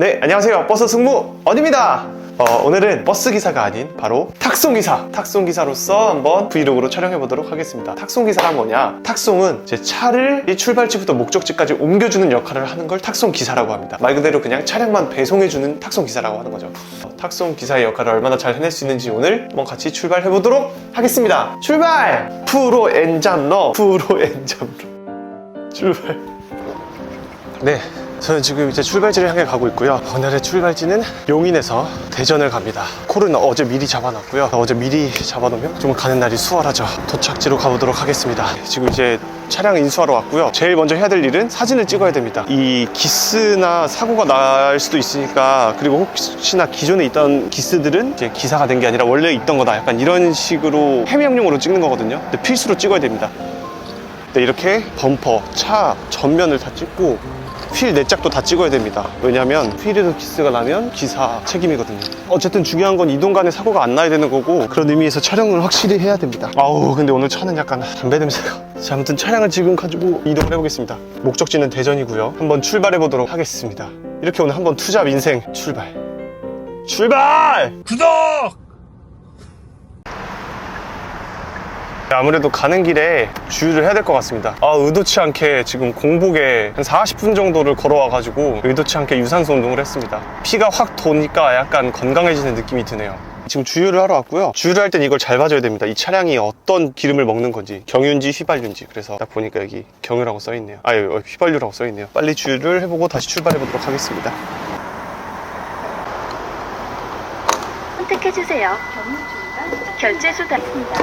네, 안녕하세요. 버스 승무 언입니다. 어, 오늘은 버스 기사가 아닌 바로 탁송 기사, 탁송 기사로서 한번 브이로그로 촬영해 보도록 하겠습니다. 탁송 기사란 뭐냐? 탁송은 제 차를 이 출발지부터 목적지까지 옮겨주는 역할을 하는 걸 탁송 기사라고 합니다. 말 그대로 그냥 차량만 배송해 주는 탁송 기사라고 하는 거죠. 어, 탁송 기사의 역할을 얼마나 잘 해낼 수 있는지 오늘 한번 같이 출발해 보도록 하겠습니다. 출발! 프로 엔잡러, 프로 엔잡러. 출발. 네, 저는 지금 이제 출발지를 향해 가고 있고요. 오늘의 출발지는 용인에서 대전을 갑니다. 콜은 어제 미리 잡아놨고요. 어제 미리 잡아놓으면 좀 가는 날이 수월하죠. 도착지로 가보도록 하겠습니다. 지금 이제 차량 인수하러 왔고요. 제일 먼저 해야 될 일은 사진을 찍어야 됩니다. 이 기스나 사고가 날 수도 있으니까 그리고 혹시나 기존에 있던 기스들은 이제 기사가 된 게 아니라 원래 있던 거다. 약간 이런 식으로 해명용으로 찍는 거거든요. 근데 필수로 찍어야 됩니다. 네, 이렇게 범퍼, 차 전면을 다 찍고 휠네 짝도 다 찍어야 됩니다. 왜냐하면 휠에도 기스가 나면 기사 책임이거든요. 어쨌든 중요한 건 이동 간에 사고가 안 나야 되는 거고 그런 의미에서 촬영을 확실히 해야 됩니다. 아우 근데 오늘 차는 약간 담배 냄새가. 자 아무튼 차량을 지금 가지고 이동을 해보겠습니다. 목적지는 대전이고요. 한번 출발해 보도록 하겠습니다. 이렇게 오늘 한번 투잡 인생 출발. 출발! 구독! 아무래도 가는 길에 주유를 해야 될 것 같습니다. 아, 의도치 않게 지금 공복에 한 40분 정도를 걸어와 가지고 의도치 않게 유산소 운동을 했습니다. 피가 확 도니까 약간 건강해지는 느낌이 드네요. 지금 주유를 하러 왔고요. 주유를 할 땐 이걸 잘 봐줘야 됩니다. 이 차량이 어떤 기름을 먹는 건지, 경유인지 휘발유인지. 그래서 딱 보니까 여기 경유라고 써있네요. 아, 여기 휘발유라고 써있네요. 빨리 주유를 해보고 다시 출발해 보도록 하겠습니다. 선택해주세요. 결제 수단입니다.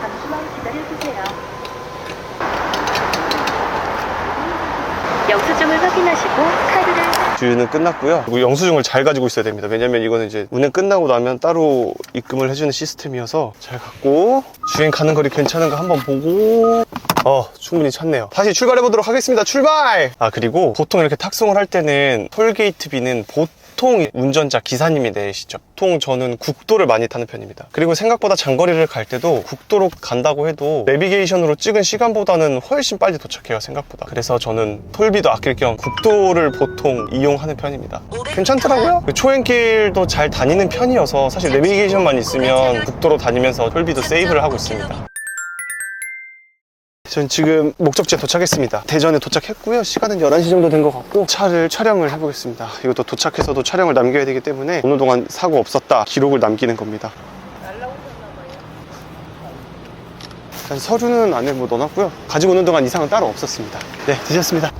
잠시만 기다려주세요. 영수증을 확인하시고 카드를 주유는 끝났고요. 그리고 영수증을 잘 가지고 있어야 됩니다. 왜냐면 이거는 이제 운행 끝나고 나면 따로 입금을 해주는 시스템이어서 잘 갖고 주행 가는 거리 괜찮은가 한번 보고 어 충분히 찼네요. 다시 출발해 보도록 하겠습니다. 출발! 아 그리고 보통 이렇게 탁송을 할 때는 톨게이트비는 보통 운전자 기사님이 내시죠. 보통 저는 국도를 많이 타는 편입니다. 그리고 생각보다 장거리를 갈 때도 국도로 간다고 해도 내비게이션으로 찍은 시간보다는 훨씬 빨리 도착해요, 생각보다. 그래서 저는 톨비도 아낄 겸 국도를 보통 이용하는 편입니다. 괜찮더라고요. 그 초행길도 잘 다니는 편이어서 사실 내비게이션만 있으면 국도로 다니면서 톨비도 세이브를 하고 있습니다. 전 지금 목적지에 도착했습니다. 대전에 도착했고요. 시간은 11시 정도 된 것 같고 차를 촬영을 해보겠습니다. 이것도 도착해서도 촬영을 남겨야 되기 때문에 오늘 동안 사고 없었다 기록을 남기는 겁니다. 일단 서류는 안에 뭐 넣어놨고요. 가지고 오는 동안 이상은 따로 없었습니다. 네, 드셨습니다.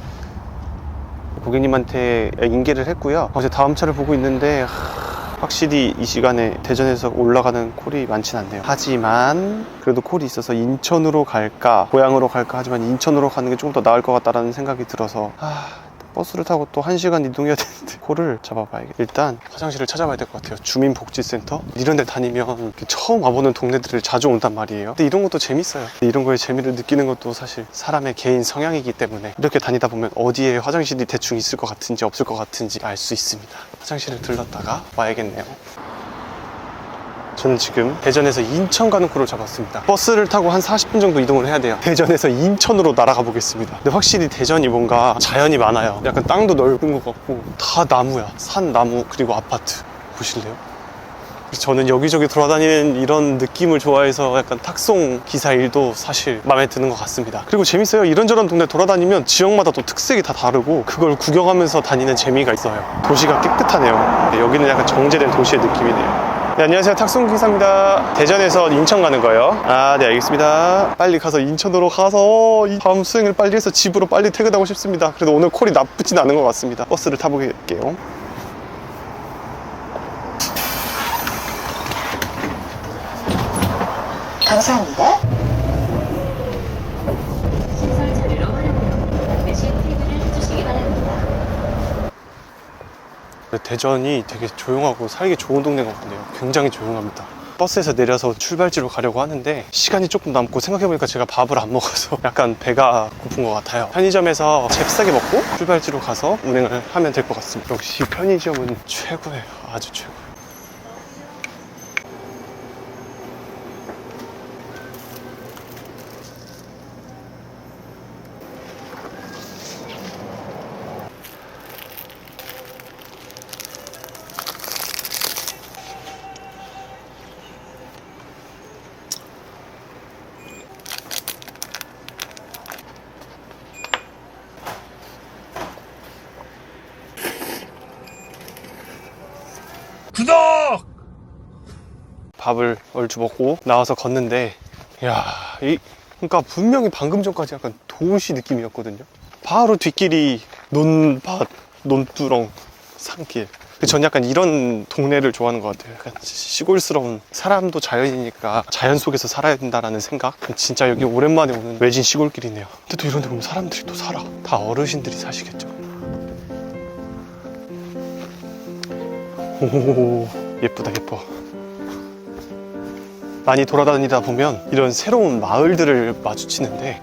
고객님한테 인계를 했고요. 어제 다음 차를 보고 있는데 하, 확실히 이 시간에 대전에서 올라가는 콜이 많진 않네요. 하지만 그래도 콜이 있어서 인천으로 갈까 고향으로 갈까 하지만 인천으로 가는 게 조금 더 나을 것 같다라는 생각이 들어서 아, 버스를 타고 또 1시간 이동해야 되는데 콜을 잡아봐야겠다. 일단 화장실을 찾아봐야 될 것 같아요. 주민복지센터? 이런 데 다니면 처음 와보는 동네들을 자주 온단 말이에요. 근데 이런 것도 재밌어요. 이런 거에 재미를 느끼는 것도 사실 사람의 개인 성향이기 때문에 이렇게 다니다 보면 어디에 화장실이 대충 있을 것 같은지 없을 것 같은지 알 수 있습니다. 화장실을 들렀다가 와야겠네요. 저는 지금 대전에서 인천 가는 코를 잡았습니다. 버스를 타고 한 40분 정도 이동을 해야 돼요. 대전에서 인천으로 날아가 보겠습니다. 근데 확실히 대전이 뭔가 자연이 많아요. 약간 땅도 넓은 것 같고 다 나무야. 산, 나무, 그리고 아파트. 보실래요? 저는 여기저기 돌아다니는 이런 느낌을 좋아해서 약간 탁송 기사 일도 사실 마음에 드는 것 같습니다. 그리고 재밌어요. 이런저런 동네 돌아다니면 지역마다 또 특색이 다 다르고 그걸 구경하면서 다니는 재미가 있어요. 도시가 깨끗하네요. 네, 여기는 약간 정제된 도시의 느낌이네요. 네, 안녕하세요. 탁송 기사입니다. 대전에서 인천 가는 거예요. 아, 네, 알겠습니다. 빨리 가서 인천으로 가서 이 다음 수행을 빨리 해서 집으로 빨리 퇴근하고 싶습니다. 그래도 오늘 콜이 나쁘진 않은 것 같습니다. 버스를 타보게요. 감사합니다. 시설 처리로 활용되고 대신 퇴근을 해주시기 바랍니다. 대전이 되게 조용하고 살기 좋은 동네 같네요. 굉장히 조용합니다. 버스에서 내려서 출발지로 가려고 하는데 시간이 조금 남고 생각해보니까 제가 밥을 안 먹어서 약간 배가 고픈 것 같아요. 편의점에서 잽싸게 먹고 출발지로 가서 운행을 하면 될 것 같습니다. 역시 편의점은 최고예요. 아주 최고. 밥을 얼추 먹고 나와서 걷는데 야, 이 그러니까 분명히 방금 전까지 약간 도시 느낌이었거든요. 바로 뒷길이 논밭, 논두렁, 산길. 전 약간 이런 동네를 좋아하는 것 같아요. 약간 시골스러운 사람도 자연이니까 자연 속에서 살아야 된다라는 생각. 진짜 여기 오랜만에 오는 외진 시골길이네요. 근데 또 이런 데 보면 사람들이 또 살아. 다 어르신들이 사시겠죠. 오, 예쁘다, 예뻐. 많이 돌아다니다 보면 이런 새로운 마을들을 마주치는데,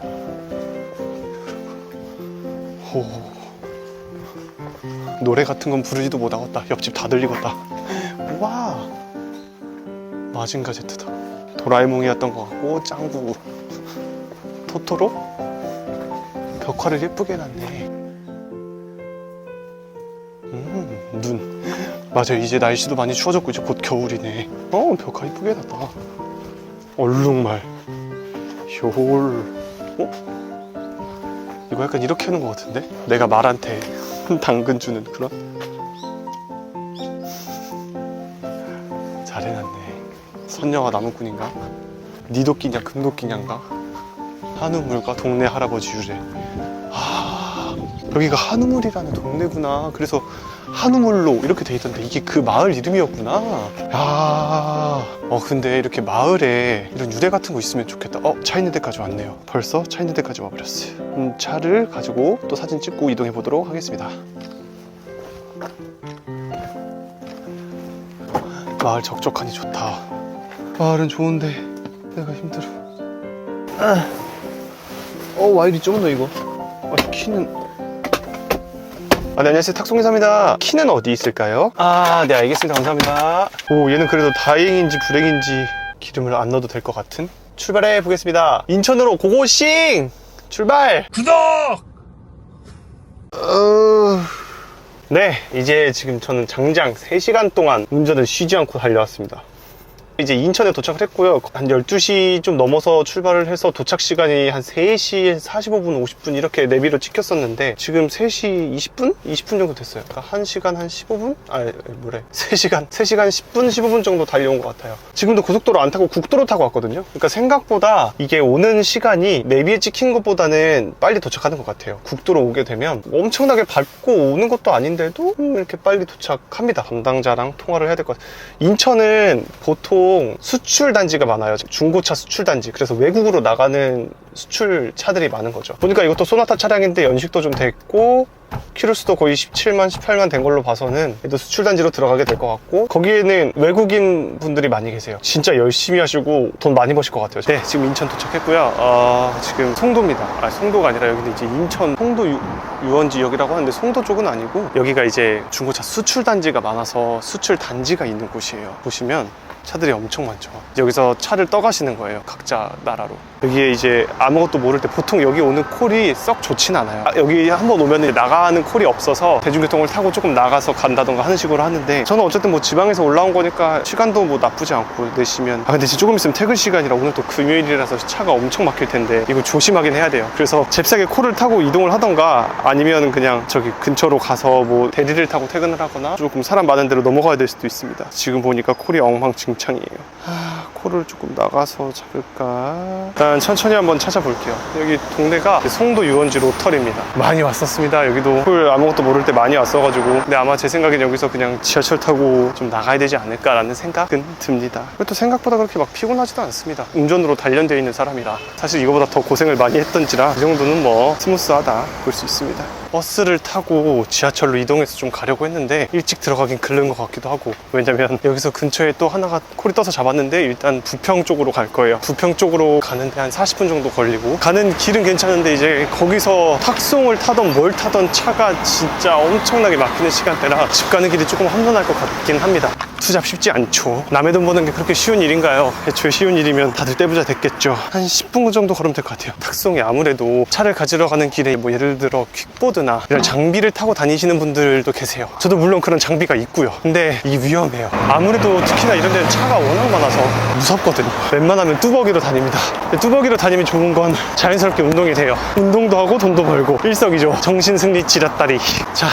오, 노래 같은 건 부르지도 못하겠다. 옆집 다 들리겠다. 와, 마징가 제트다. 도라에몽이었던 것 같고, 짱구, 토토로, 벽화를 예쁘게 해놨네. 음, 눈. 맞아요. 이제 날씨도 많이 추워졌고 이제 곧 겨울이네. 어, 벽화 이쁘게 해놨다. 얼룩말. 효올. 어? 이거 약간 이렇게 하는 것 같은데? 내가 말한테 당근 주는 그런? 잘 해놨네. 선녀와 나무꾼인가? 니도끼냐 금도끼냐인가? 한우물과 동네 할아버지 유래. 아, 여기가 한우물이라는 동네구나. 그래서 한우물로 이렇게 돼 있던데 이게 그 마을 이름이었구나. 야, 어 근데 이렇게 마을에 이런 유래 같은 거 있으면 좋겠다. 어, 차 있는 데까지 왔네요. 벌써 차 있는 데까지 와버렸어요. 음, 차를 가지고 또 사진 찍고 이동해 보도록 하겠습니다. 마을 적적하니 좋다. 마을은 좋은데 내가 힘들어. 아. 어, 와 이리 좁나 이거? 아, 키는 아, 네, 안녕하세요. 탁송이사입니다. 키는 어디 있을까요? 아, 네, 알겠습니다. 감사합니다. 오, 얘는 그래도 다행인지 불행인지 기름을 안 넣어도 될 것 같은? 출발해 보겠습니다. 인천으로 고고싱! 출발! 구독! 어... 네, 이제 지금 저는 장장 3시간 동안 운전을 쉬지 않고 달려왔습니다. 이제 인천에 도착을 했고요. 한 12시 좀 넘어서 출발을 해서 도착 시간이 한 3시 45분, 50분 이렇게 내비로 찍혔었는데 지금 3시 20분? 20분 정도 됐어요. 그러니까 1시간 한 15분? 아, 뭐래. 3시간, 3시간 10분, 15분 정도 달려온 것 같아요. 지금도 고속도로 안 타고 국도로 타고 왔거든요. 그러니까 생각보다 이게 오는 시간이 내비에 찍힌 것보다는 빨리 도착하는 것 같아요. 국도로 오게 되면 엄청나게 밟고 오는 것도 아닌데도 음, 이렇게 빨리 도착합니다. 담당자랑 통화를 해야 될 것 같아요. 인천은 보통 수출 단지가 많아요. 중고차 수출 단지. 그래서 외국으로 나가는 수출 차들이 많은 거죠. 보니까 이것도 소나타 차량인데 연식도 좀 됐고 키로수도 거의 17만, 18만 된 걸로 봐서는 얘도 수출 단지로 들어가게 될 것 같고 거기에는 외국인 분들이 많이 계세요. 진짜 열심히 하시고 돈 많이 버실 것 같아요. 네, 지금 인천 도착했고요. 어, 지금 송도입니다. 아, 송도가 아니라 여기는 이제 인천 송도 유, 유원 지역이라고 하는데 송도 쪽은 아니고 여기가 이제 중고차 수출 단지가 많아서 수출 단지가 있는 곳이에요. 보시면 차들이 엄청 많죠. 여기서 차를 떠가시는 거예요. 각자 나라로. 여기에 이제 아무것도 모를 때 보통 여기 오는 콜이 썩 좋진 않아요. 아, 여기 한번 오면 나가는 콜이 없어서 대중교통을 타고 조금 나가서 간다던가 하는 식으로 하는데 저는 어쨌든 뭐 지방에서 올라온 거니까 시간도 뭐 나쁘지 않고 내시면 아 근데 진짜 조금 있으면 퇴근 시간이라 오늘 또 금요일이라서 차가 엄청 막힐 텐데 이거 조심하긴 해야 돼요. 그래서 잽싸게 콜을 타고 이동을 하던가 아니면 그냥 저기 근처로 가서 뭐 대리를 타고 퇴근을 하거나 조금 사람 많은 데로 넘어가야 될 수도 있습니다. 지금 보니까 콜이 엉망진창이에요. 아, 콜을 조금 나가서 잡을까? 일단 천천히 한번 찾아볼게요. 여기 동네가 송도 유원지 로터리입니다. 많이 왔었습니다. 여기도 콜 아무것도 모를 때 많이 왔어가지고. 근데 아마 제 생각엔 여기서 그냥 지하철 타고 좀 나가야 되지 않을까라는 생각은 듭니다. 또 생각보다 그렇게 막 피곤하지도 않습니다. 운전으로 단련되어 있는 사람이라 사실 이거보다 더 고생을 많이 했던지라 이 정도는 뭐 스무스하다 볼 수 있습니다. 버스를 타고 지하철로 이동해서 좀 가려고 했는데 일찍 들어가긴 그른 것 같기도 하고 왜냐면 여기서 근처에 또 하나가 콜이 떠서 잡았는데 일단 부평 쪽으로 갈 거예요 부평 쪽으로 가는데 한 40분 정도 걸리고 가는 길은 괜찮은데 이제 거기서 탁송을 타던 뭘 타던 차가 진짜 엄청나게 막히는 시간대라 집 가는 길이 조금 험난할 것 같긴 합니다. 투잡 쉽지 않죠. 남의 돈 버는 게 그렇게 쉬운 일인가요? 애초에 쉬운 일이면 다들 떼부자 됐겠죠. 한 10분 정도 걸으면 될 것 같아요. 탁송이 아무래도 차를 가지러 가는 길에 뭐 예를 들어 퀵보드나 이런 장비를 타고 다니시는 분들도 계세요. 저도 물론 그런 장비가 있고요. 근데 이 위험해요. 아무래도 특히나 이런 데는 차가 워낙 많아서 무섭거든요. 웬만하면 뚜벅이로 다닙니다 뚜벅이로 다니면 좋은 건 자연스럽게 운동이 돼요. 운동도 하고 돈도 벌고 일석이조. 정신 승리 지렛다리. 자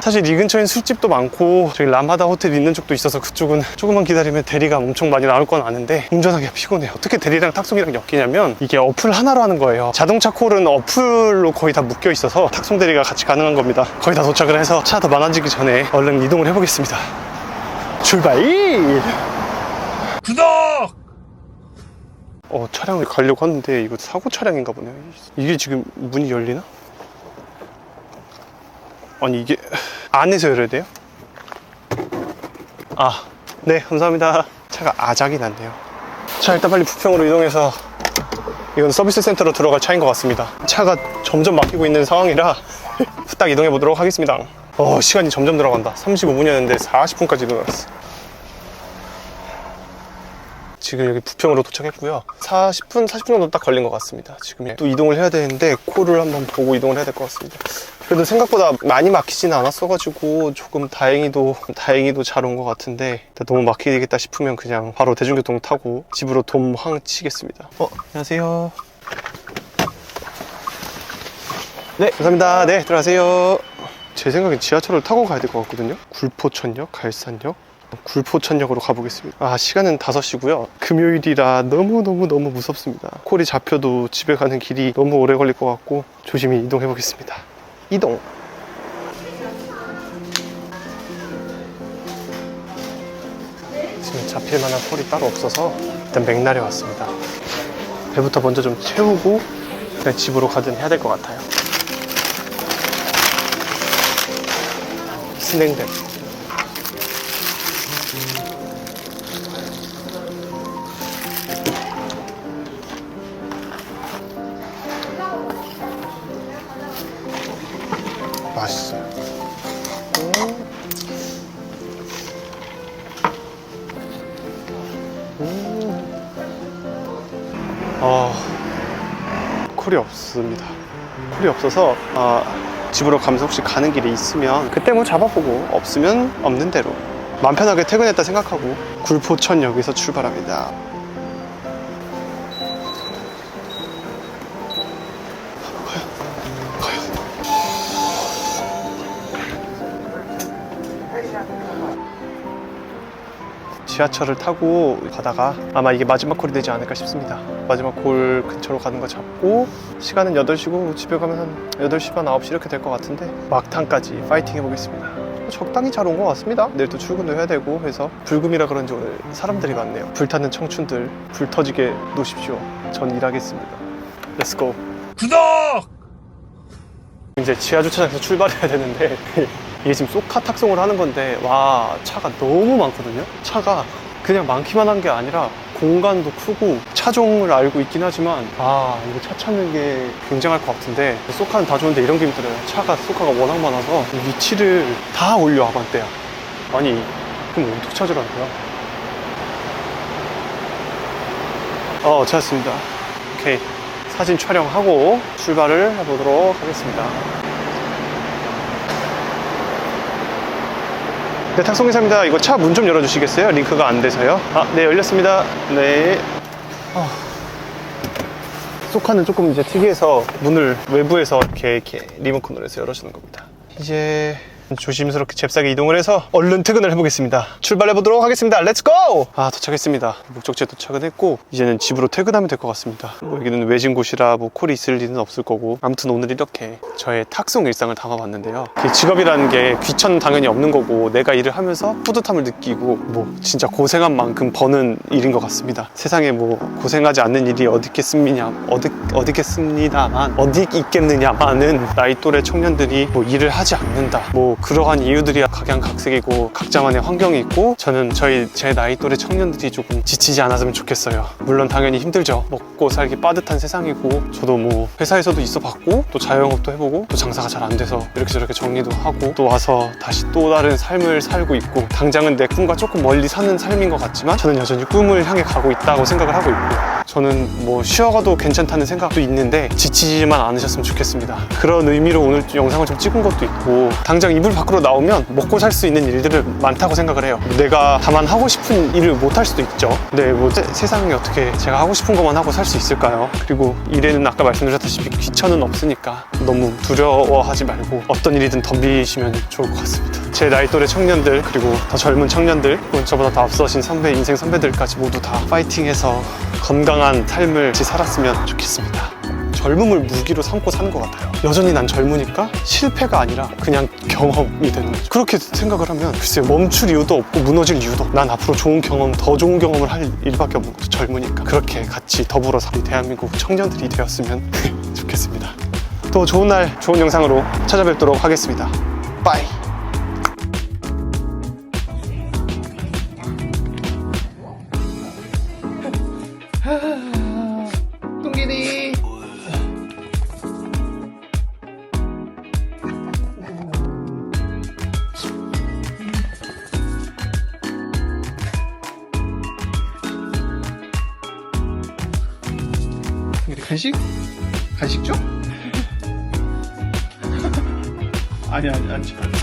사실 이 근처엔 술집도 많고 저기 라마다 호텔 있는 쪽도 있어서 그쪽은 조금만 기다리면 대리가 엄청 많이 나올 건 아는데 운전하기가 피곤해요. 어떻게 대리랑 탁송이랑 엮이냐면 이게 어플 하나로 하는 거예요. 자동차 콜은 어플로 거의 다 묶여 있어서 탁송 대리가 같이 가능한 겁니다. 거의 다 도착을 해서 차 더 많아지기 전에 얼른 이동을 해보겠습니다. 출발! 구독! 어 차량을 가려고 하는데 이거 사고 차량인가 보네요. 이게 지금 문이 열리나? 아니 이게 안에서 열어야 돼요? 아 네 감사합니다. 차가 아작이 났네요. 자 일단 빨리 부평으로 이동해서 이건 서비스 센터로 들어갈 차인 것 같습니다. 차가 점점 막히고 있는 상황이라 후딱 이동해 보도록 하겠습니다. 어 시간이 점점 들어간다. 35분이었는데 40분까지 늘어났어 지금 여기 부평으로 도착했고요. 40분, 40분 정도 딱 걸린 것 같습니다. 지금 또 이동을 해야 되는데 콜을 한번 보고 이동을 해야 될 것 같습니다. 그래도 생각보다 많이 막히지는 않았어가지고 조금 다행히도 다행히도 잘 온 것 같은데 너무 막히겠다 싶으면 그냥 바로 대중교통 타고 집으로 dom항 치겠습니다. 어, 안녕하세요. 네, 감사합니다. 네, 들어가세요. 제 생각엔 지하철을 타고 가야 될 것 같거든요. 굴포천역, 갈산역, 굴포천역으로 가보겠습니다. 아, 시간은 5시고요. 금요일이라 너무너무너무 무섭습니다. 콜이 잡혀도 집에 가는 길이 너무 오래 걸릴 것 같고 조심히 이동해 보겠습니다. 이동. 지금 잡힐 만한 콜이 따로 없어서 일단 맥날에 왔습니다. 배부터 먼저 좀 채우고 그냥 집으로 가든 해야 될 것 같아요. 스낵백. 어, 콜이 없습니다. 콜이 없어서 아, 집으로 가면서 혹시 가는 길에 있으면 그때 뭐 잡아보고 없으면 없는 대로 마음 편하게 퇴근했다 생각하고 굴포천역에서 출발합니다. 지하철을 타고 가다가 아마 이게 마지막 콜이 되지 않을까 싶습니다. 마지막 콜 근처로 가는 거 잡고 시간은 8시고 집에 가면 한 8시 반 9시 이렇게 될 것 같은데 막탄까지 파이팅 해보겠습니다. 적당히 잘 온 것 같습니다. 내일 또 출근도 해야 되고 해서 불금이라 그런지 오늘 사람들이 많네요. 불타는 청춘들 불 터지게 놓으십시오. 전 일하겠습니다. 렛츠고. 구독! 이제 지하 주차장에서 출발해야 되는데 이게 지금 쏘카 탁송을 하는 건데 와 차가 너무 많거든요? 차가 그냥 많기만 한 게 아니라 공간도 크고 차종을 알고 있긴 하지만 아 이거 차 찾는 게 굉장할 것 같은데 쏘카는 다 좋은데 이런 게 힘들어요. 차가 쏘카가 워낙 많아서 이 위치를 다 올려 아반떼야. 아니 그럼 어떻게 찾으라고요 어 찾았습니다. 오케이. 사진 촬영하고 출발을 해보도록 하겠습니다. 네, 탁송기사입니다. 이거 차 문 좀 열어주시겠어요? 링크가 안 돼서요. 아, 네, 열렸습니다. 네. 아, 소카는 조금 이제 특이해서 문을 외부에서 이렇게, 이렇게 리모컨으로 해서 열어주는 겁니다. 이제 조심스럽게 잽싸게 이동을 해서 얼른 퇴근을 해보겠습니다. 출발해 보도록 하겠습니다. 렛츠고! 아 도착했습니다. 목적지에 도착은 했고 이제는 집으로 퇴근하면 될 것 같습니다. 뭐 여기는 외진 곳이라 뭐 콜이 있을 일은 없을 거고 아무튼 오늘 이렇게 저의 탁송 일상을 담아봤는데요. 그 직업이라는 게 귀천 당연히 없는 거고 내가 일을 하면서 뿌듯함을 느끼고 뭐 진짜 고생한 만큼 버는 일인 것 같습니다. 세상에 뭐 고생하지 않는 일이 어디 있겠습니냐 어디 어디 있겠습니다만 어디 있겠느냐만은 나이 또래 청년들이 뭐 일을 하지 않는다. 뭐 그러한 이유들이 각양각색이고 각자만의 환경이 있고 저는 저희 제 나이 또래 청년들이 조금 지치지 않았으면 좋겠어요. 물론 당연히 힘들죠. 먹고 살기 빠듯한 세상이고 저도 뭐 회사에서도 있어 봤고 또 자영업도 해보고 또 장사가 잘 안 돼서 이렇게 저렇게 정리도 하고 또 와서 다시 또 다른 삶을 살고 있고 당장은 내 꿈과 조금 멀리 사는 삶인 것 같지만 저는 여전히 꿈을 향해 가고 있다고 생각을 하고 있고 저는 뭐 쉬어가도 괜찮다는 생각도 있는데 지치지만 않으셨으면 좋겠습니다. 그런 의미로 오늘 영상을 좀 찍은 것도 있고 당장 이불 밖으로 나오면 먹고 살 수 있는 일들을 많다고 생각을 해요. 내가 다만 하고 싶은 일을 못 할 수도 있죠. 근데 뭐 세, 세상에 어떻게 제가 하고 싶은 것만 하고 살 수 있을까요? 그리고 일에는 아까 말씀드렸다시피 귀천은 없으니까 너무 두려워하지 말고 어떤 일이든 덤비시면 좋을 것 같습니다. 제 나이 또래 청년들 그리고 더 젊은 청년들 저보다 더 앞서신 선배 인생 선배들까지 모두 다 파이팅해서 건강한 삶을 같이 살았으면 좋겠습니다. 젊음을 무기로 삼고 사는 것 같아요. 여전히 난 젊으니까 실패가 아니라 그냥 경험이 되는 거죠. 그렇게 생각을 하면 글쎄요 멈출 이유도 없고 무너질 이유도 없고 난 앞으로 좋은 경험, 더 좋은 경험을 할 일밖에 없는 거죠. 젊으니까 그렇게 같이 더불어 사 대한민국 청년들이 되었으면 좋겠습니다. 또 좋은 날, 좋은 영상으로 찾아뵙도록 하겠습니다. 빠이. 간식? 간식 줘? 아니 아니 아니 아니.